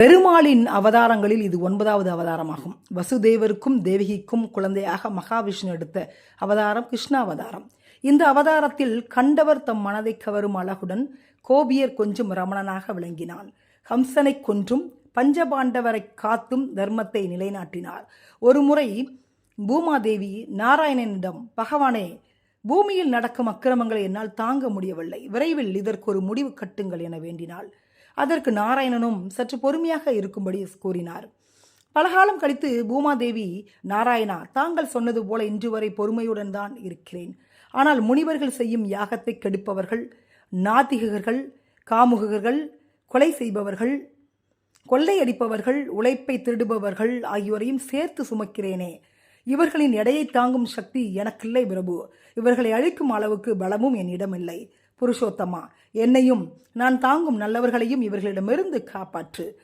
பெருமாளின் அவதாரங்களில் இது ஒன்பதாவது அவதாரமாகும். வசுதேவருக்கும் தேவகிக்கும் குழந்தையாக மகாவிஷ்ணு எடுத்த அவதாரம் கிருஷ்ணாவதாரம். இந்த அவதாரத்தில் கண்டவர் தம் மனதை கவரும் அழகுடன் கோபியர் கொஞ்சம் ரமணனாக விளங்கினான். ஹம்சனை கொன்றும் பஞ்சபாண்டவரை காத்தும் தர்மத்தை நிலைநாட்டினார். ஒருமுறை பூமாதேவி நாராயணனிடம் பகவானே பூமியில் நடக்கும் அக்கிரமங்களை என்னால் தாங்க முடியவில்லை. விரைவில் இதற்கு ஒரு முடிவு கட்டுங்கள் என வேண்டினாள். அதற்கு நாராயணனும் சற்று பொறுமையாக இருக்கும்படி கூறினார். பலகாலம் கழித்து பூமாதேவி நாராயணா தாங்கள் சொன்னது போல இன்று வரை பொறுமையுடன் தான் இருக்கிறேன். ஆனால் முனிவர்கள் செய்யும் யாகத்தை கெடுப்பவர்கள் நாத்திகர்கள் காமுகர்கள் கொலை செய்பவர்கள் கொள்ளையடிப்பவர்கள் உழைப்பை திருடுபவர்கள் ஆகியோரையும் சேர்த்து சுமக்கிறேனே. இவர்களின் எடையை தாங்கும் சக்தி எனக்கில்லை பிரபு. இவர்களை அழிக்கும் அளவுக்கு பலமும் என்னிடம் இல்லை புருஷோத்தமா. என்னையும் நான் தாங்கும் நல்லவர்களையும் இவர்களிடமிருந்து காப்பாற்று.